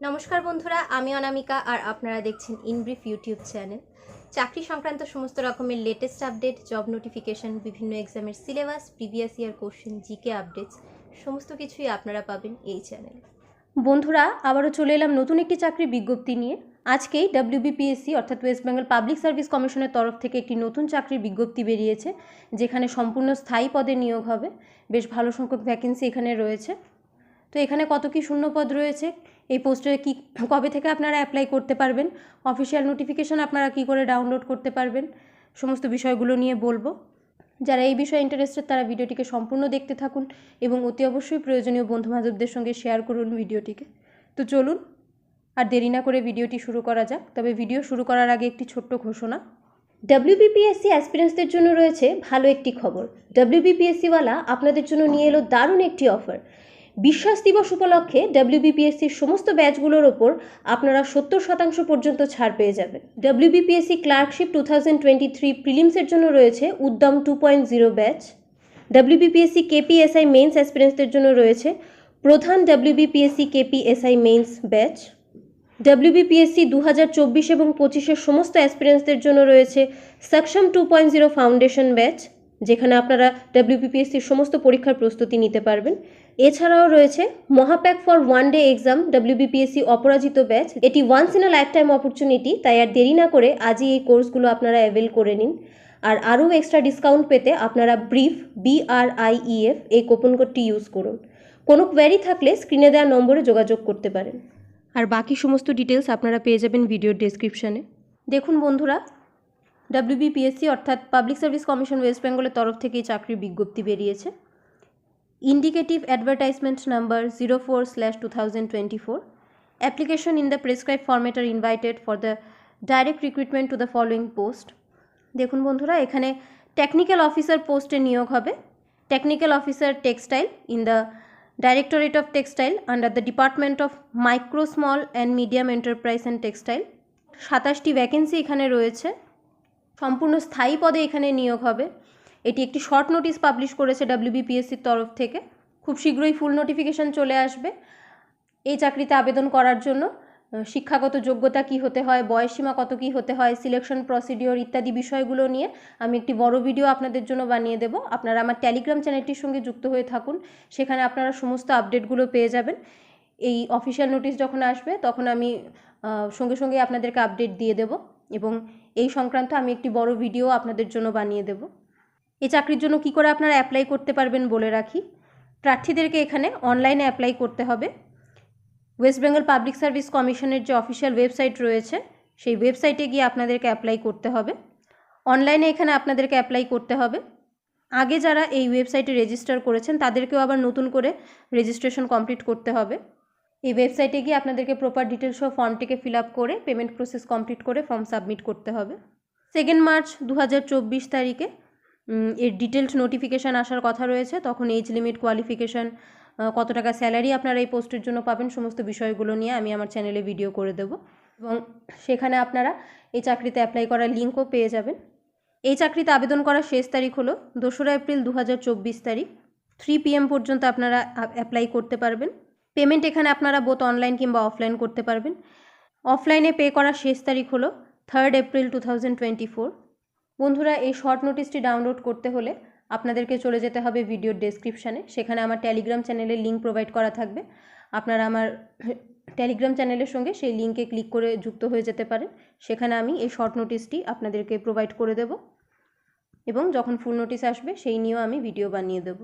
নমস্কার বন্ধুরা, আমি অনামিকা আর আপনারা দেখছেন ইনব্রিফ ইউটিউব চ্যানেল চাকরি সংক্রান্ত সমস্ত রকমের লেটেস্ট আপডেট জব নোটিফিকেশন বিভিন্ন এক্সামের syllabus previous year question GK updates সমস্ত কিছুই আপনারা পাবেন এই চ্যানেলে বন্ধুরা, আবারও চলে এলাম নতুন একটি চাকরির বিজ্ঞপ্তি নিয়ে। আজকেই ডাব্লিউবিপিএসসি অর্থাৎ ওয়েস্ট বেঙ্গল পাবলিক সার্ভিস কমিশনের তরফ থেকে একটি নতুন চাকরির বিজ্ঞপ্তি বেরিয়েছে, যেখানে সম্পূর্ণ স্থায়ী পদে নিয়োগ হবে। বেশ ভালো সংখ্যক ভ্যাকেন্সি এখানে রয়েছে। তো এখানে কত কি শূন্যপদ রয়েছে? এই পোস্টে কি, কবে থেকে আপনারা অ্যাপ্লাই করতে পারবেন? অফিসিয়াল নোটিফিকেশন আপনারা কি করে ডাউনলোড করতে পারবেন? সমস্ত বিষয়গুলো নিয়ে বলব। যারা এই বিষয়ে ইন্টারেস্টেড তারা ভিডিওটিকে সম্পূর্ণ দেখতে থাকুন এবং অতি অবশ্যই প্রয়োজনীয় বন্ধুবান্ধবদের সঙ্গে শেয়ার করুন ভিডিওটিকে। তো চলুন, আর দেরি না করে ভিডিওটি শুরু করা যাক। তবে ভিডিও শুরু করার আগে একটি ছোট্ট ঘোষণা। ডাব্লিউবিপিএসসি অ্যাসপিরেন্টসদের জন্য রয়েছে ভালো একটি খবর। ডাব্লিউবিপিএসসিওয়ালা আপনাদের জন্য নিয়ে এলো দারুণ একটি অফার বিশ্বাস দিবস উপলক্ষে ডাব্লিউবিপিএসসির সমস্ত ব্যাচগুলোর ওপর আপনারা সত্তর শতাংশ পর্যন্ত ছাড় পেয়ে যাবেন। WBPSC clerkship two thousand twenty three প্রিলিমসের জন্য রয়েছে Udyam two point zero batch. WBPSC KPSI mains অ্যাসপিরেন্টসদের জন্য রয়েছে প্রধান WBPSC KPSI mains batch. WBPSC দু হাজার চব্বিশ এবং পঁচিশের সমস্ত অ্যাসপিরেন্টসদের জন্য রয়েছে Saksham two point zero foundation batch. যেখানে আপনারা ডাব্লিউবিপিএসসির সমস্ত পরীক্ষার প্রস্তুতি নিতে পারবেন। এছাড়াও রয়েছে Mahapack for one day exam WBPSC Aparajito batch. এটি once in a life time opportunity তাই আর দেরি না করে আজই এই কোর্সগুলো আপনারা অ্যাভেল করে নিন। আর আরও এক্সট্রা ডিসকাউন্ট পেতে আপনারা ব্রিফ বিআরআইইএফ এই কোপন কোডটি ইউজ করুন। কোনো কোয়ারি থাকলে স্ক্রিনে দেওয়া নম্বরে যোগাযোগ করতে পারেন। আর বাকি সমস্ত ডিটেলস আপনারা পেয়ে যাবেন ভিডিওর ডেসক্রিপশানে দেখুন বন্ধুরা ডাব্লিউবিপিএসসি অর্থাৎ পাবলিক সার্ভিস কমিশন ওয়েস্ট বেঙ্গলের তরফ থেকে এই চাকরির বিজ্ঞপ্তি বেরিয়েছে। Indicative advertisement number zero four slash two thousand twenty four application in the prescribe format are invited for the direct recruitment to the following post দেখুন বন্ধুরা, এখানে টেকনিক্যাল অফিসার পোস্টে নিয়োগ হবে। Technical officer textile in the directorate of textile under the department of micro small and medium enterprise and textile সাতাশটি vacancy এখানে রয়েছে। সম্পূর্ণ স্থায়ী পদে এখানে নিয়োগ হবে। এটি একটি শর্ট নোটিশ পাবলিশ করেছে ডাব্লিউবিপিএসসির তরফ থেকে। খুব শীঘ্রই ফুল নোটিফিকেশান চলে আসবে। এই চাকরিতে আবেদন করার জন্য শিক্ষাগত যোগ্যতা কি হতে হয় বয়সীমা কত কি হতে হয় সিলেকশন প্রসিডিওর ইত্যাদি বিষয়গুলো নিয়ে আমি একটি বড় ভিডিও আপনাদের জন্য বানিয়ে দেব। আপনারা আমার টেলিগ্রাম চ্যানেলটির সঙ্গে যুক্ত হয়ে থাকুন। সেখানে আপনারা সমস্ত আপডেটগুলো পেয়ে যাবেন। এই অফিসিয়াল নোটিশ যখন আসবে, তখন আমি সঙ্গে সঙ্গে আপনাদেরকে আপডেট দিয়ে দেব। এবং এই সংক্রান্ত আমি একটি বড় ভিডিও আপনাদের জন্য বানিয়ে দেব। এই চাকরির জন্য কি করে আপনারা অ্যাপ্লাই করতে পারবেন বলে রাখি। প্রার্থীদেরকে এখানে অনলাইনে অ্যাপ্লাই করতে হবে। ওয়েস্ট বেঙ্গল পাবলিক সার্ভিস কমিশনের যে অফিসিয়াল ওয়েবসাইট রয়েছে, সেই ওয়েবসাইটে গিয়ে আপনাদেরকে অ্যাপ্লাই করতে হবে। অনলাইনে এখানে আপনাদেরকে অ্যাপ্লাই করতে হবে। আগে যারা এই ওয়েবসাইটে রেজিস্টার করেছেন, তাদেরকেও আবার নতুন করে রেজিস্ট্রেশন কমপ্লিট করতে হবে। এই ওয়েবসাইটে গিয়ে আপনাদেরকে প্রপার ডিটেলস সহ ফর্মটিকে ফিল আপ করে পেমেন্ট প্রসেস কমপ্লিট করে ফর্ম সাবমিট করতে হবে। সেকেন্ড মার্চ দু হাজার চব্বিশ তারিখে এর ডিটেলড নোটিফিকেশান আসার কথা রয়েছে। তখন এজ লিমিট কোয়ালিফিকেশান কত টাকা স্যালারি আপনারা এই পোস্টের জন্য পাবেন সমস্ত বিষয়গুলো নিয়ে আমি আমার চ্যানেলে ভিডিও করে দেব। এবং সেখানে আপনারা এই চাকরিতে অ্যাপ্লাই করার লিঙ্কও পেয়ে যাবেন। এই চাকরিতে আবেদন করার শেষ তারিখ হলো দোসরা এপ্রিল দু হাজার চব্বিশ তারিখ। থ্রি পিএম পর্যন্ত আপনারা অ্যাপ্লাই করতে পারবেন। পেমেন্ট এখানে আপনারা বোথ অনলাইন কিংবা অফলাইন করতে পারবেন। অফলাইনে পে করার শেষ তারিখ হলো থার্ড এপ্রিল টু বন্ধুরা, এই শর্ট নোটিশটি ডাউনলোড করতে হলে আপনাদেরকে চলে যেতে হবে ভিডিওর ডেসক্রিপশানে সেখানে আমার টেলিগ্রাম চ্যানেলের লিঙ্ক প্রোভাইড করা থাকবে। আপনারা আমার টেলিগ্রাম চ্যানেলের সঙ্গে সেই লিঙ্কে ক্লিক করে যুক্ত হয়ে যেতে পারেন। সেখানে আমি এই শর্ট নোটিশটি আপনাদেরকে প্রোভাইড করে দেব। এবং যখন ফুল নোটিশ আসবে, সেই নিয়েও আমি ভিডিও বানিয়ে দেব।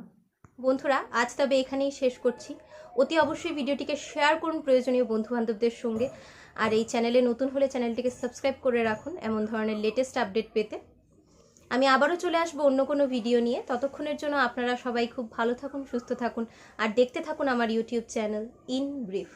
বন্ধুরা, আজ তবে এখানেই শেষ করছি। অতি অবশ্যই ভিডিওটিকে শেয়ার করুন প্রয়োজনীয় বন্ধুবান্ধবদের সঙ্গে। আর এই চ্যানেলে নতুন হলে চ্যানেলটিকে সাবস্ক্রাইব করে রাখুন এমন ধরনের লেটেস্ট আপডেট পেতে। আমি আবারও চলে আসব অন্য কোনো ভিডিও নিয়ে। ততক্ষণের জন্য আপনারা সবাই খুব ভালো থাকুন, সুস্থ থাকুন। আর দেখতে থাকুন আমার ইউটিউব চ্যানেল ইন ব্রিফ